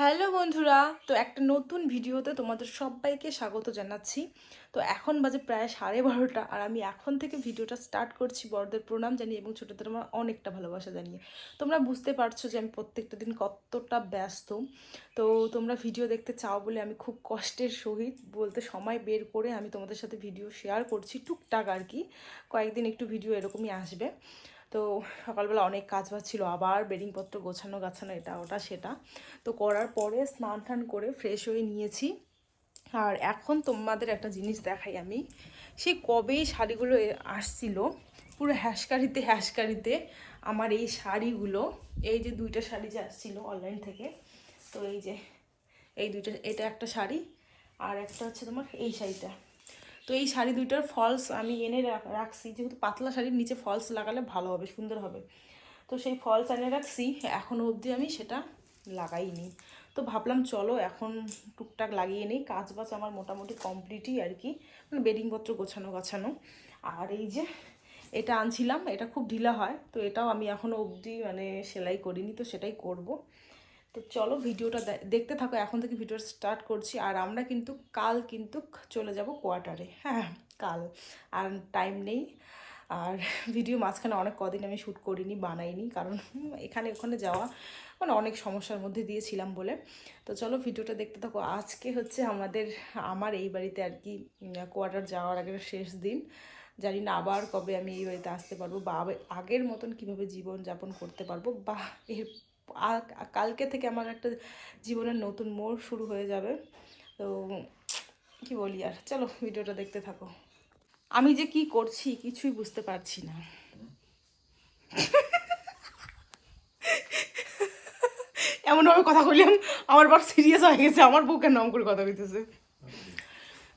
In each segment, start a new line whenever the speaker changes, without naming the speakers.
Hello বন্ধুরা, তো একটা নতুন ভিডিওতে তোমাদের সবাইকে স্বাগত জানাচ্ছি। তো এখন বাজে প্রায় সাড়ে বারোটা আর আমি এখন থেকে ভিডিওটা স্টার্ট করছি বড়দের প্রণাম জানিয়ে এবং ছোটোদের আমার অনেকটা ভালোবাসা জানিয়ে। তোমরা বুঝতে পারছ যে আমি প্রত্যেকটা দিন কতটা ব্যস্ত। তো তোমরা ভিডিও দেখতে চাও বলে আমি খুব কষ্টের সহিত বলতে সময় বের করে আমি তোমাদের সাথে ভিডিও শেয়ার করছি, টুকটাক আর কি। কয়েকদিন একটু ভিডিও এরকমই আসবে। তো সকালবেলা অনেক কাজ বাজ ছিল, আবার বেডিংপত্র গোছানো গাছানো, এটা ওটা, সেটা। তো করার পরে স্নান টান করে ফ্রেশ হয়ে নিয়েছি। আর এখন তোমাদের একটা জিনিস দেখাই আমি। সেই কবেই শাড়িগুলো আসছিল, পুরো হ্যাসকারিতে হ্যাসকারিতে আমার এই শাড়িগুলো, এই যে দুইটা শাড়ি যে আসছিল অনলাইন থেকে, তো এই যে, এই দুইটা, এটা একটা শাড়ি, আর একটা হচ্ছে তোমার এই শাড়িটা। তো এই শাড়ি দুইটার ফলস আমি এনে রাখ- রাখছি। যেহেতু পাতলা শাড়ির নিচে ফলস লাগালে ভালো হবে, সুন্দর হবে। তো সেই ফলস এনে রাখছি। এখনও অবধি আমি সেটা লাগাইনি। তো ভাবলাম চলো এখন টুকটাক লাগিয়ে নিই। কাজ বাজ আমার মোটামুটি কমপ্লিটই আর কি। মানে বেডিংপত্র গোছানো গাছানো। আর এই যে এটা আনছিলাম, এটা খুব ঢিলা হয়। তো এটাও আমি এখনও অবধি মানে সেলাই করিনি, তো সেটাই করব। তো চলো ভিডিওটা দেখতে থাকো, এখন থেকে ভিডিও স্টার্ট করছি। আর আমরা কিন্তু কাল কিন্তু চলে যাব কোয়ার্টারে হ্যাঁ কাল। আর টাইম নেই। আর ভিডিও মাঝখানে অনেক কদিন আমি শ্যুট করিনি, বানাইনি। কারণ এখানে ওখানে যাওয়া মানে অনেক সমস্যার মধ্যে দিয়েছিলাম বলে। তো চলো ভিডিওটা দেখতে থাকো। আজকে হচ্ছে আমাদের, আমার এই বাড়িতে আর কি কোয়ার্টার যাওয়ার আগের শেষ দিন। জানি না আবার কবে আমি এই বাড়িতে আসতে পারব বা আগের মতন কীভাবে জীবন যাপন করতে পারব বা এর কালকে থেকে আমার একটা জীবনের নতুন মোড় শুরু হয়ে যাবে। তো কি বলি আর, চলো ভিডিওটা দেখতে থাকো। আমি যে কি করছি কিছুই বুঝতে পারছি না। এমনভাবে কথা বললাম, আমার বার সিরিয়াস হয়ে গেছে, আমার বউকে নাম করে কথা কইতেছে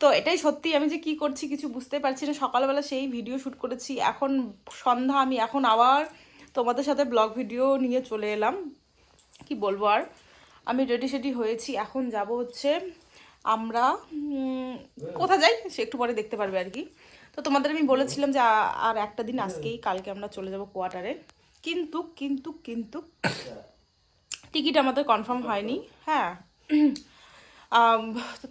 তো এটাই সত্যি, আমি যে কি করছি কিছু বুঝতে পারছি না। সকালবেলা সেই ভিডিও শ্যুট করেছি, এখন সন্ধ্যা, আমি এখন আবার তোমাদের সাথে ব্লগ ভিডিও নিয়ে চলে এলাম। কি বলব আর? আমি রেডি সেডি হয়েছি। এখন যাব হচ্ছে আমরা কোথায় যাই সে একটু পরে দেখতে পারবে আর কি। তো তোমাদের আমি বলেছিলাম যে আর একটা দিন আজকেই, কালকে আমরা চলে যাব কোয়ার্টারে কিন্তু কিন্তু কিন্তু, টিকিট আমাদের কনফার্ম হয়নি। হ্যাঁ।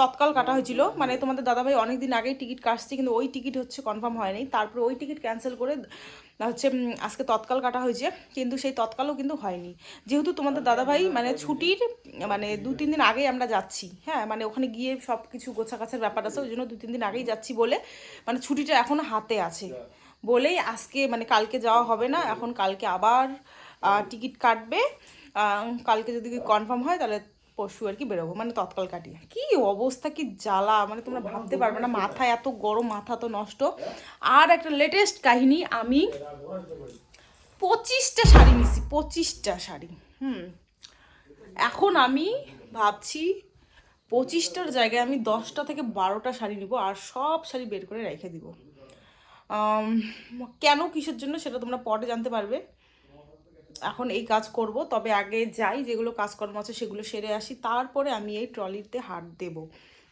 তৎকাল কাটা হয়েছিল। মানে তোমাদের দাদাভাই অনেক দিন আগেই টিকিট কাটছে, কিন্তু ওই টিকিট হচ্ছে কনফার্ম হয়নি। তারপরে ওই টিকিট ক্যান্সেল করে হচ্ছে আজকে তৎকাল কাটা হয়েছে, কিন্তু সেই তৎকালও কিন্তু হয়নি। যেহেতু তোমাদের দাদাভাই মানে ছুটির মানে দু তিন দিন আগেই আমরা যাচ্ছি হ্যাঁ? মানে ওখানে গিয়ে সব কিছু গোছাগাছার ব্যাপার আছে, ওই জন্য দু তিন দিন আগেই যাচ্ছি বলে মানে ছুটিটা এখনও হাতে আছে। বলেই আজকে মানে কালকে যাওয়া হবে না, এখন কালকে আবার টিকিট কাটবে। কালকে যদি কনফার্ম হয়, তাহলে পরশু আর কি বেরোবো মানে তৎকাল কাটিয়ে। কি অবস্থা, কি জ্বালা মানে তোমরা ভাবতে পারবে না, মাথা এত গরম, মাথা তো নষ্ট। আর একটা লেটেস্ট কাহিনী, আমি পঁচিশটা শাড়ি নিছি, পঁচিশটা শাড়ি, হুম। এখন আমি ভাবছি পঁচিশটার জায়গায় আমি দশটা থেকে বারোটা শাড়ি নিব আর সব শাড়ি বের করে রেখে দিব। কেন, কিসের জন্য সেটা তোমরা পরে জানতে পারবে। এখন এই কাজ করব, তবে আগে যাই যেগুলো কাজকর্ম আছে সেগুলো সেরে আসি, তারপরে আমি এই ট্রলিতে হাত দেব।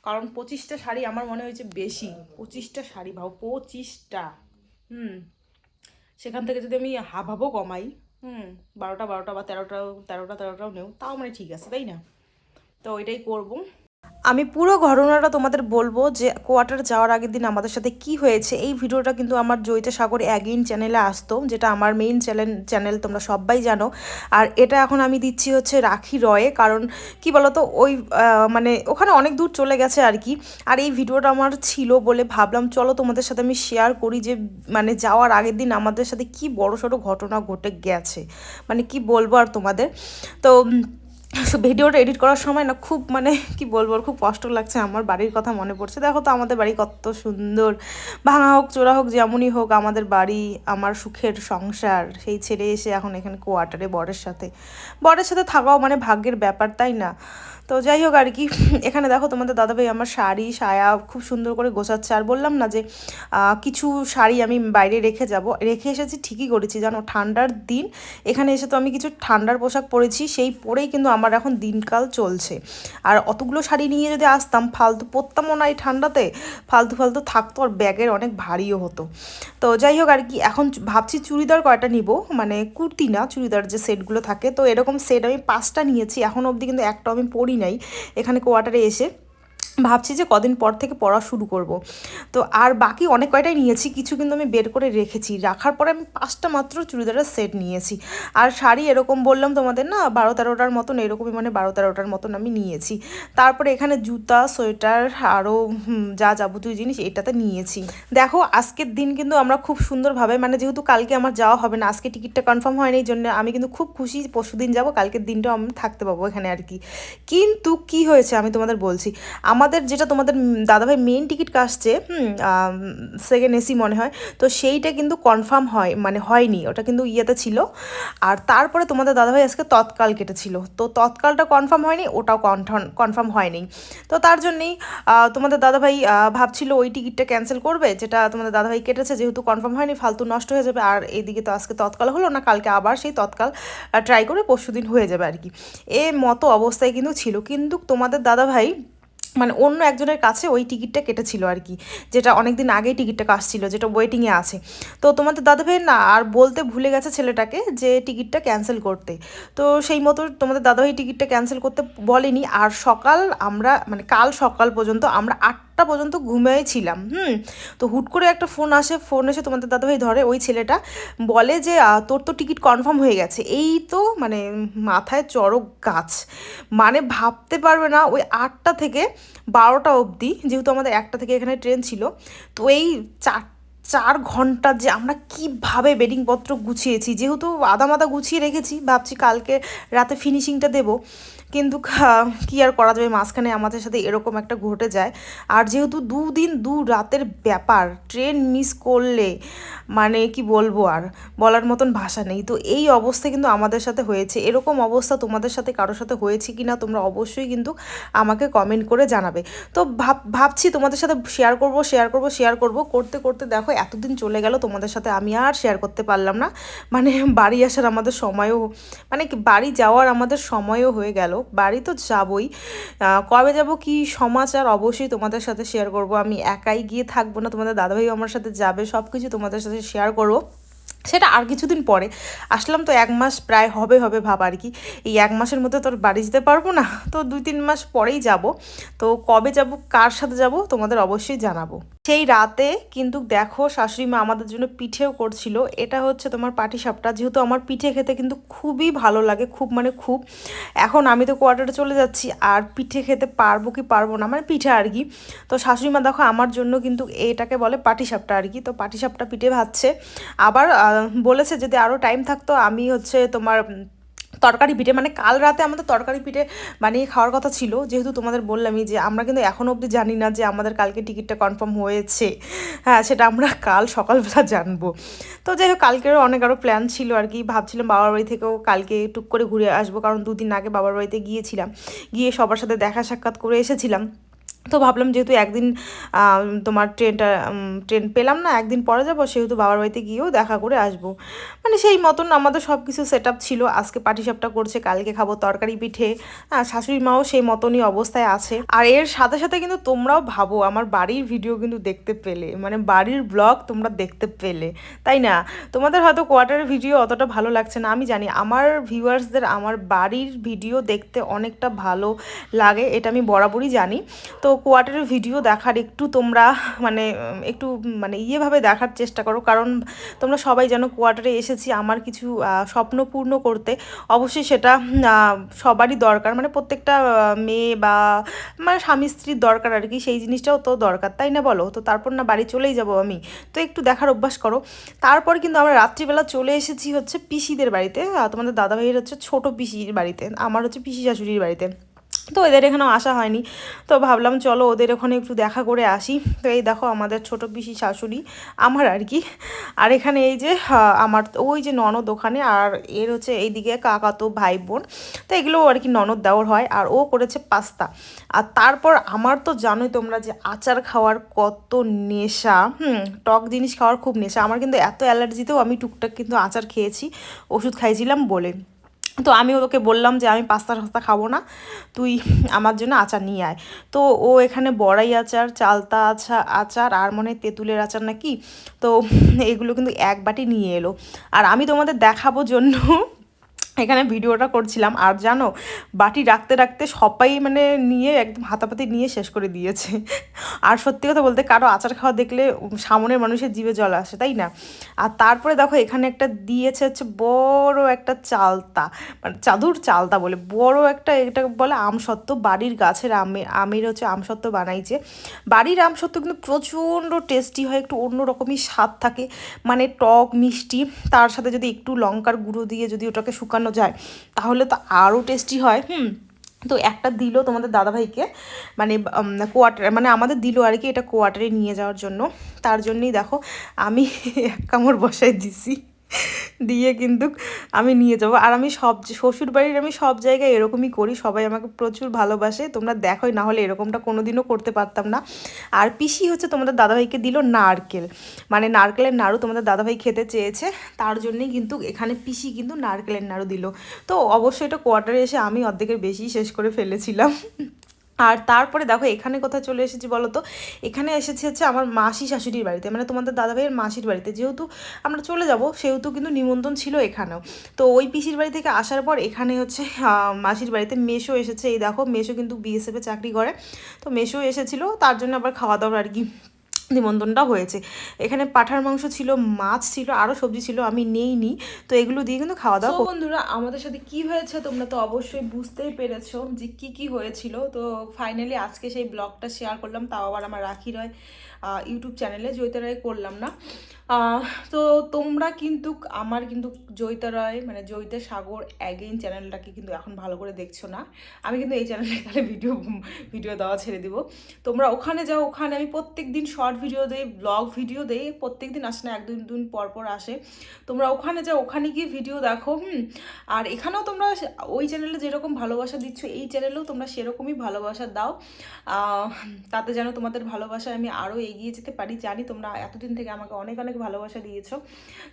কারণ পঁচিশটা শাড়ি আমার মনে হয়েছে বেশি, পঁচিশটা শাড়ি ভাবো, পঁচিশটা, হুম। সেখান থেকে যদি আমি হাভাবও কমাই, হুম, বারোটা বারোটা বা তেরোটা তেরোটা তেরোটাও নেও তাও মানে ঠিক আছে, তাই না? তো ওইটাই করব। আমি পুরো ঘটনাটা তোমাদের বলব যে কোয়ার্টার যাওয়ার আগের দিন আমাদের সাথে কি হয়েছে। এই ভিডিওটা কিন্তু আমার জয়িতা সাগর অ্যাগেইন চ্যানেলে আসতো, যেটা আমার মেইন চ্যানেল চ্যানেল তোমরা সবাই জানো। আর এটা এখন আমি দিচ্ছি হচ্ছে রাখি রয়ে, কারণ কি বলতো, ওই মানে ওখানে অনেক দূর চলে গেছে আর কি। আর এই ভিডিওটা আমার ছিল বলে ভাবলাম, চলো তোমাদের সাথে আমি শেয়ার করি যে মানে যাওয়ার আগের দিন আমাদের সাথে কি বড় সড়ো ঘটনা ঘটে গেছে। মানে কি বলব আর তোমাদের? তো ভিডিওটা এডিট করার সময় না খুব মানে কি বলব খুব কষ্ট লাগছে। আমার বাড়ির কথা মনে পড়ছে। দেখো তো, আমাদের বাড়ি কত সুন্দর। ভাঙা হোক, চোরা হোক, যেমনই হোক, আমাদের বাড়ি, আমার সুখের সংসার। সেই ছেড়ে এসে এখন এখানে কোয়ার্টারে বরের সাথে। বরের সাথে থাকাও মানে ভাগ্যের ব্যাপার, তাই না? তো যাই হোক আর কি, এখানে দেখো তোমাদের দাদাভাই আমার শাড়ি, সায়া খুব সুন্দর করে গোছাচ্ছে। আর বললাম না যে কিছু শাড়ি আমি বাইরে রেখে যাব। রেখে এসেছি, ঠিকই করেছি। জানো, ঠান্ডার দিন, এখানে এসে তো আমি কিছু ঠান্ডার পোশাক পরেছি, সেই পরেই কিন্তু আমার এখন দিনকাল চলছে। আর অতগুলো শাড়ি নিয়ে যদি আসতাম, ফালতু পরতামও না এই ঠান্ডাতে, ফালতু ফালতু থাকতো আর ব্যাগের অনেক ভারীও হতো। তো যাই হোক আর কি, এখন ভাবছি চুড়িদার কয়টা নিব? মানে কুর্তি না, চুড়িদার যে সেটগুলো থাকে। তো এরকম সেট আমি পাঁচটা নিয়েছি, এখন অবধি কিন্তু একটাও আমি পরি নাই। এখানে কোয়ার্টারে এসে ভাবছি যে কদিন পর থেকে পড়া শুরু করব। তো আর বাকি অনেক কয়টাই নিয়েছি, কিছু কিন্তু আমি বের করে রেখেছি। রাখার পরে আমি পাঁচটা মাত্র চুড়িদারের সেট নিয়েছি। আর শাড়ি এরকম বললাম তোমাদের না, বারো তেরোটার মতন, এরকমই মানে বারো তেরোটার মতন আমি নিয়েছি। তারপরে এখানে জুতা, সোয়েটার আরও যা যাবতীয় জিনিস এটাতে নিয়েছি। দেখো, আজকের দিন কিন্তু আমরা খুব সুন্দরভাবে মানে যেহেতু কালকে আমার যাওয়া হবে না, আজকে টিকিটটা কনফার্ম হয়নি, এই জন্য আমি কিন্তু খুব খুশি পরশু দিন যাব, কালকের দিনটাও আমি থাকতে পাবো এখানে আর কি। কিন্তু কি হয়েছে আমি তোমাদের বলছি আমাদের যেটা তোমাদের দাদাভাই মেন টিকিট কাটছে সেকেন্ড এসি মনে হয়, তো সেইটা কিন্তু কনফার্ম হয় মানে হয়নি, ওটা কিন্তু ইয়েতে ছিল। আর তারপরে তোমাদের দাদাভাই আজকে তৎকাল কেটেছিল, তো তৎকালটা কনফার্ম হয়নি, ওটাও কনফার্ম হয়নি। তো তার জন্যেই তোমাদের দাদাভাই ভাবছিল ওই টিকিটটা ক্যান্সেল করবে, যেটা তোমাদের দাদাভাই কেটেছে, যেহেতু কনফার্ম হয়নি, ফালতু নষ্ট হয়ে যাবে, আর এইদিকে তো আজকে তৎকাল হলো না, কালকে আবার সেই তৎকাল ট্রাই করে পরশু দিন হয়ে যাবে আর কি। এ মতো অবস্থায় কিন্তু ছিল। কিন্তু তোমাদের দাদাভাই মানে অন্য একজনের কাছে ওই টিকিটটা কেটেছিল আর কি, যেটা অনেক দিন আগেই টিকিটটা কাটছিল, যেটা ওয়েটিংয়ে আছে। তো তোমাদের দাদাভাই না, আর বলতে ভুলে গেছে ছেলেটাকে যে টিকিটটা ক্যান্সেল করতে। তো সেই মতো তোমাদের দাদাভাই টিকিটটা ক্যান্সেল করতে বলেনি, আর সকাল আমরা মানে কাল সকাল পর্যন্ত আমরা আটটা পর্যন্ত ঘুমিয়ে ছিলাম, হুম? তো হুট করে একটা ফোন আসে, ফোন এসে তোমাদের দাদাভাই ধরে ওই ছেলেটা, বলে যে তোর তো টিকিট কনফার্ম হয়ে গেছে। এই তো মানে মাথায় চড়ক গাছ। মানে ভাবতে পারবে না, ওই আটটা থেকে বারোটা অবধি, যেহেতু আমাদের একটা থেকে এখানে ট্রেন ছিল, তো এই চার চার ঘণ্টা যে আমরা কীভাবে বেডিংপত্র গুছিয়েছি, যেহেতু আদা মাদা গুছিয়ে রেখেছি, ভাবছি কালকে রাতে ফিনিশিংটা দেবো। কিন্তু কি আর করা যাবে? মাঝখানে আমাদের সাথে এরকম একটা ঘটে যায়। আর যেহেতু দুদিন, দু রাতের ব্যাপার ট্রেন মিস করলে মানে কি বলব আর, বলার মতন ভাষা নেই। তো এই অবস্থা কিন্তু আমাদের সাথে হয়েছে। এরকম অবস্থা তোমাদের সাথে, কারোর সাথে হয়েছে কি না তোমরা অবশ্যই কিন্তু আমাকে কমেন্ট করে জানাবে। তো ভাব, ভাবছি তোমাদের সাথে শেয়ার করব শেয়ার করব শেয়ার করব। করতে করতে দেখো এতদিন চলে গেল, তোমাদের সাথে আমি আর শেয়ার করতে পারলাম না। মানে বাড়ি আসার আমাদের সময়ও মানে বাড়ি যাওয়ার আমাদের সময়ও হয়ে গেল। বাড়ি তো যাবই। কবে যাব কি সমাচার অবশ্যই তোমাদের সাথে শেয়ার করব। আমি একাই গিয়ে থাকব না, তোমাদের দাদাভাইও আমার সাথে যাবে সব কিছু তোমাদের সাথে শেয়ার করব। সেটা আর কিছুদিন পরে। আসলাম তো এক মাস প্রায় হবে হবে ভাব আর কি। এই এক মাসের মধ্যে তো আর বাড়ি যেতে পারব না, তো দুই তিন মাস পরেই যাব। তো কবে যাব, কার সাথে যাব, তোমাদের অবশ্যই জানাব। সেই রাতে কিন্তু দেখো শাশুড়ি মা আমাদের জন্য পিঠেও করছিল। এটা হচ্ছে তোমার পাটিসাপটা। যেহেতু আমার পিঠে খেতে কিন্তু খুবই ভালো লাগে, খুব মানে খুব। এখন আমি তো কোয়ার্টারে চলে যাচ্ছি, আর পিঠে খেতে পারব কি পারব না? মানে পিঠে আর কি। তো শাশুড়ি মা দেখো আমার জন্য কিন্তু এটাকে বলে পাটিসাপটা আর কি। তো পাটিসাপটা পিঠে ভাজছে। আবার বলেছে যদি আরও টাইম থাকতো, আমি হচ্ছে তোমার তরকারি পিঠে মানে কাল রাতে আমাদের তরকারি পিঠে বানিয়ে খাওয়ার কথা ছিল। যেহেতু তোমাদের বললামই যে আমরা কিন্তু এখনও অবধি জানি না যে আমাদের কালকে টিকিটটা কনফার্ম হয়েছে। হ্যাঁ সেটা আমরা কাল সকালবেলা জানব। তো যাই হোক, কালকেরও অনেক আরও প্ল্যান ছিল আর কি। ভাবছিলাম বাবার বাড়ি থেকেও কালকে টুক করে ঘুরে আসব, কারণ দুদিন আগে বাবার বাড়িতে গিয়েছিলাম। গিয়ে সবার সাথে দেখা সাক্ষাৎ করে এসেছিলাম। তো ভাবলাম যেহেতু একদিন তোমার ট্রেনটা ট্রেন পেলাম না, একদিন পরে যাব, সেহেতু বাবার বাড়িতে গিয়েও দেখা করে আসব। মানে সেই মতন আমাদের সব কিছু সেট ছিল, আজকে পাটিসাপটা করছে, কালকে খাব তরকারি পিঠে। হ্যাঁ শাশুড়ি মাও সেই মতনই অবস্থায় আছে। আর এর সাথে সাথে কিন্তু তোমরাও ভাবো, আমার বাড়ির ভিডিও কিন্তু দেখতে পেলে মানে বাড়ির ব্লগ তোমরা দেখতে পেলে, তাই না? তোমাদের হয়তো কোয়ার্টারের ভিডিও অতটা ভালো লাগছে না, আমি জানি। আমার ভিউয়ার্সদের আমার বাড়ির ভিডিও দেখতে অনেকটা ভালো লাগে, এটা আমি বরাবরই জানি। তো কোয়ার্টারের ভিডিও দেখার একটু তোমরা মানে একটু মানে ইয়েভাবে দেখার চেষ্টা করো। কারণ তোমরা সবাই যেন কোয়ার্টারে এসেছি আমার কিছু স্বপ্ন পূর্ণ করতে। অবশ্যই সেটা সবারই দরকার। মানে প্রত্যেকটা মেয়ে বা মানে স্বামী স্ত্রীর দরকার আর কি। সেই জিনিসটাও তো দরকার, তাই না বলো? তো তারপর না বাড়ি চলেই যাব আমি। তো একটু দেখার অভ্যাস করো। তারপর কিন্তু আমরা রাত্রিবেলা চলে এসেছি হচ্ছে পিসিদের বাড়িতে। তোমাদের দাদা ভাইয়ের হচ্ছে ছোট পিসির বাড়িতে। আমার হচ্ছে পিসি শাশুড়ির বাড়িতে। তো ওদের এখানেও আসা হয়নি। তো ভাবলাম চলো ওদের ওখানে একটু দেখা করে আসি। তো এই দেখো আমাদের ছোট পিসি শাশুড়ি, আমার আর কি। আর এখানে এই যে আমার ওই যে ননদ ওখানে, আর এর হচ্ছে এইদিকে কাকা তো ভাই বোন তো এগুলো আর কি ননদ দেওয়ার হয়, আর ও করেছে পাস্তা। আর তারপর আমার তো জানোই তোমরা যে আচার খাওয়ার কত নেশা, হুম, টক জিনিস খাওয়ার খুব নেশা। আমার কিন্তু এত অ্যালার্জিতেও আমি টুকটাক কিন্তু আচার খেয়েছি, ওষুধ খাইছিলাম বলে। তো আমি ওকে বললাম যে আমি পাস্তা টাস্তা খাব না, তুই আমার জন্য আচার নিয়ে আয়। তো ও এখানে বড়াই আচার, চালতা আচার আচার আর মনে তেঁতুলের আচার নাকি? তো এগুলো কিন্তু এক বাটি নিয়ে এলো। আর আমি তোমাদের দেখাবো জন্য এখানে ভিডিওটা করছিলাম। আর জানো, বাটি রাখতে রাখতে সবাই মানে নিয়ে একদম হাতাপাতি নিয়ে শেষ করে দিয়েছে। আর সত্যি কথা বলতে কারও আচার খাওয়া দেখলে সামনের মানুষের জিভে জল আসে, তাই না? আর তারপরে দেখো, এখানে একটা দিয়েছে হচ্ছে বড় একটা চালতা। মানে চাদুর চালতা বলে, বড় একটা এটা বলে আমসত্ত্ব। বাড়ির গাছের আমের আমের হচ্ছে আমসত্ত্ব বানাইছে। বাড়ির আমসত্ত্ব কিন্তু প্রচণ্ড টেস্টি হয়, একটু অন্য রকমই স্বাদ থাকে। মানে টক, মিষ্টি, তার সাথে যদি একটু লঙ্কার গুঁড়ো দিয়ে যদি ওটাকে শুকানো যায়, তাহলে তো আরও টেস্টি হয়। হুম, তো একটা দিল তোমাদের দাদাভাইকে মানে কোয়ার্টার মানে আমাদের দিল আর কি এটা কোয়ার্টারে নিয়ে যাওয়ার জন্য। তার জন্যই দেখো, আমি এক কামড় বসাই দিছি। দিয়ে কিন্তু আমি নিয়ে যাব। আর আমি সব শ্বশুর বাড়ির আমি সব জায়গায় এরকমই করি, সবাই আমাকে প্রচুর ভালোবাসে, তোমরা দেখোই না হলে এরকমটা কোনোদিনও করতে পারতাম না। আর পিসি হচ্ছে তোমাদের দাদাভাইকে দিল নারকেল। মানে নারকেলের নাড়ু তোমাদের দাদাভাই খেতে চেয়েছে, তার জন্যই কিন্তু এখানে পিসি কিন্তু নারকেলের নাড়ু দিল। তো অবশ্যই এটা কোয়ার্টারে এসে আমি অর্ধেকের বেশি শেষ করে ফেলেছিলাম। আর তারপরে দেখো, এখানে কোথায় চলে এসেছি বলো তো এখানে এসেছি হচ্ছে আমার মাসি শাশুড়ির বাড়িতে মানে তোমাদের দাদাভাইয়ের মাসির বাড়িতে। যেহেতু আমরা চলে যাব, সেহেতু কিন্তু নিমন্ত্রণ ছিল এখানেও। তো ওই পিসির বাড়ি থেকে আসার পর এখানে হচ্ছে মাসির বাড়িতে মেশো এসেছে। এই দেখো মেশো কিন্তু বিএসএফে চাকরি করে। তো মেশো এসেছিল, তার জন্য আবার খাওয়া দাওয়া আর কি নিমন্ত্রণটা হয়েছে। এখানে পাঠার মাংস ছিল মাছ ছিল আরও সবজি ছিল আমি নেইনি। তো এগুলো দিয়ে কিন্তু খাওয়া দাওয়া বন্ধুরা আমাদের সাথে কি হয়েছে তোমরা তো অবশ্যই বুঝতেই পেরেছ যে কি কি হয়েছিল। তো ফাইনালি আজকে সেই ব্লগটা শেয়ার করলাম তাও আবার আমার রাখি রয় ইউটিউব চ্যানেলে জয়িতা রায় করলাম না। তো তোমরা কিন্তু আমার কিন্তু জয়িতা রায় মানে জয়িতা সাগর অ্যাগেইন চ্যানেলটাকে কিন্তু এখন ভালো করে দেখছ না। আমি কিন্তু এই চ্যানেলে তাহলে ভিডিও ভিডিও দেওয়া ছেড়ে দিব। তোমরা ওখানে যাও ওখানে আমি প্রত্যেক দিন শর্ট ভিডিও দেই ব্লগ ভিডিও দেই প্রত্যেক দিন আসে না এক দুই দিন পর পর আসে। তোমরা ওখানে যাও, ওখানে গিয়ে ভিডিও দেখো, হুম? আর এখানেও তোমরা ওই চ্যানেলে যেরকম ভালোবাসা দিচ্ছ, এই চ্যানেলেও তোমরা সেরকমই ভালোবাসা দাও। তাতে যেন তোমাদের ভালোবাসায় আমি আরও এগিয়ে যেতে পারি। জানি তোমরা এতদিন থেকে আমাকে অনেক অনেক ভালোবাসা দিয়েছ।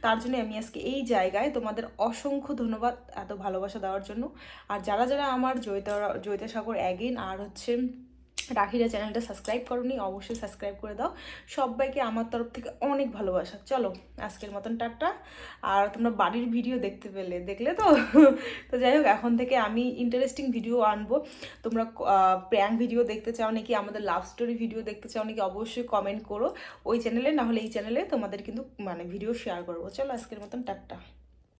তার জন্য আমি আজকে এই জায়গায় তোমাদের অসংখ্য ধন্যবাদ এত ভালোবাসা দেওয়ার জন্য। আর যারা যারা আমার জয়িতা জয়িতা সাগর অ্যাগেন আর হচ্ছে রাখিরা চ্যানেলটা সাবস্ক্রাইব করনি, অবশ্যই সাবস্ক্রাইব করে দাও। সবাইকে আমার তরফ থেকে অনেক ভালোবাসা। চলো, আজকের মতন টাটা। আর তোমরা বাড়ির ভিডিও দেখতে পেলে, দেখলে তো? তো যাই হোক, এখন থেকে আমি ইন্টারেস্টিং ভিডিও আনব। তোমরা প্র্যাঙ্ক ভিডিও দেখতে চাও নাকি, আমাদের লাভ স্টোরি ভিডিও দেখতে চাও নাকি, অবশ্যই কমেন্ট করো। ওই চ্যানেলে না হলে এই চ্যানেলে তোমাদের কিন্তু মানে ভিডিও শেয়ার করব। চলো, আজকের মতন টাটা।